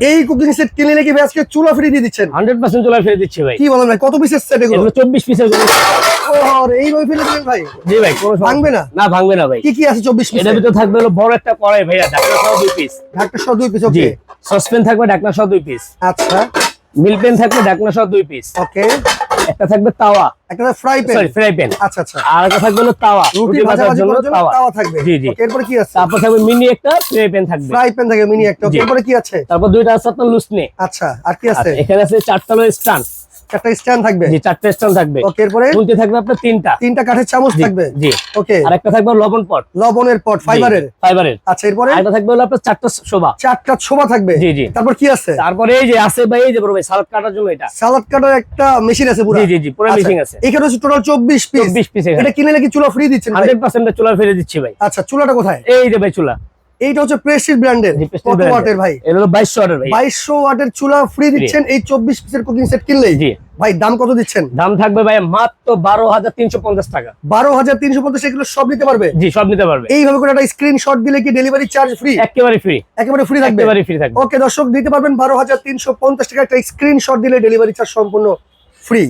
এই cooking set কিনলে নাকি ভাই আজকে চুলা ফ্রি দিয়ে দিচ্ছেন? হান্ড্রেড পার্সেন্ট চুলা ফ্রি দিচ্ছে ভাই। কি বলেন ভাই কত পিসের সেট এগুলো? এগুলো চব্বিশ আর ওরে এইভাবে ফেলে দিবেন ভাই? জি ভাই কোনো ভাঙবে না? না ভাঙবে না ভাই। কি কি আছে চব্বিশ পিস এর? ভিতরে থাকবে হলো বড় একটা কড়াই ভাইয়া ঢাকনা সহ দুই পিস ঢাকনা সহ দুই পিস ওকে সসপেন থাকবে ঢাকনা সহ দুই পিস আচ্ছা। মিল পেন থাকবে ঢাকনা সহ দুই পিস ওকে একটা থাকবে তাওয়া। একটা fry pan. Sorry fry pan. আচ্ছা আচ্ছা। আর একটা থাকবে হলো তাওয়া। রুটি ভাজার জন্য তাওয়া। তাওয়া থাকবে। জি জি। এরপর কি আছে? তারপর থাকবে মিনি একটা ফ্রাই প্যান থাকবে। ফ্রাই প্যান থাকে মিনি একটা। এরপর কি আছে? তারপর দুইটা আছে আপনার লুসনে আচ্ছা আর কি আছে? এখানে আছে চারটা হলো স্টান। একটা স্ট্যান্ড থাকবে। জি চারটা স্টান থাকবে। ওকে এরপরে? খুলতে থাকবে আপনার তিনটা। তিনটা কাঠের চামচ থাকবে? জি। ওকে আর একটা থাকবে লবণ পট। লবণের পট ফাইবারের ফাইবারের আচ্ছা এরপরে? একটা থাকবে হলো আপনার চারটা শোভা। চারটা ছোবা থাকবে? জি জি। তারপর কি আছে? তারপরে এই যে আছে ভাই এই যে বড় ভাই সালাদ কাটার জন্য এটা। সালাদ কাটার একটা মেশিন আছে পুরো। জি জি জি পুরো মেশিং আছে। এখানে হচ্ছে টোটাল চব্বিশ পিস চব্বিশ পিস এটা কিনে নাকি চুলা ফ্রি দিচ্ছেন ভাই? হান্ড্রেড পার্সেন্ট চুলা ফেলে দিচ্ছি ভাই। আচ্ছা চুলাটা কোথায়? এই যে ভাই চুলা। এইটা হচ্ছে প্রেস্টিজ ব্র্যান্ডের কত ওয়াটের ভাই? এর হলো বাইশশো অর্ডার ভাই। বাইশশো ওয়াটের চুলা ফ্রি দিচ্ছেন এই চব্বিশ পিসের কুকিং সেট কিনলেই। জি। ভাই দাম কত দিচ্ছেন? দাম থাকবে ভাই মাত্র বারো হাজার তিনশো পঞ্চাশ টাকা। বারো হাজার তিনশো পঞ্চাশ এগুলো সব নিতে পারবে? জি সব নিতে পারবে। এইভাবে করে একটা স্ক্রিনশট দিলে কি ডেলিভারি চার্জ ফ্রি একেবারে ফ্রি একেবারে ফ্রি থাকবে? একেবারে ফ্রি থাকবে। ওকে দর্শক দিতে পারবেন বারো হাজার তিনশো পঞ্চাশ টাকা। একটা স্ক্রিনশট দিলে ডেলিভারি চার্জ সম্পূর্ণ ফ্রি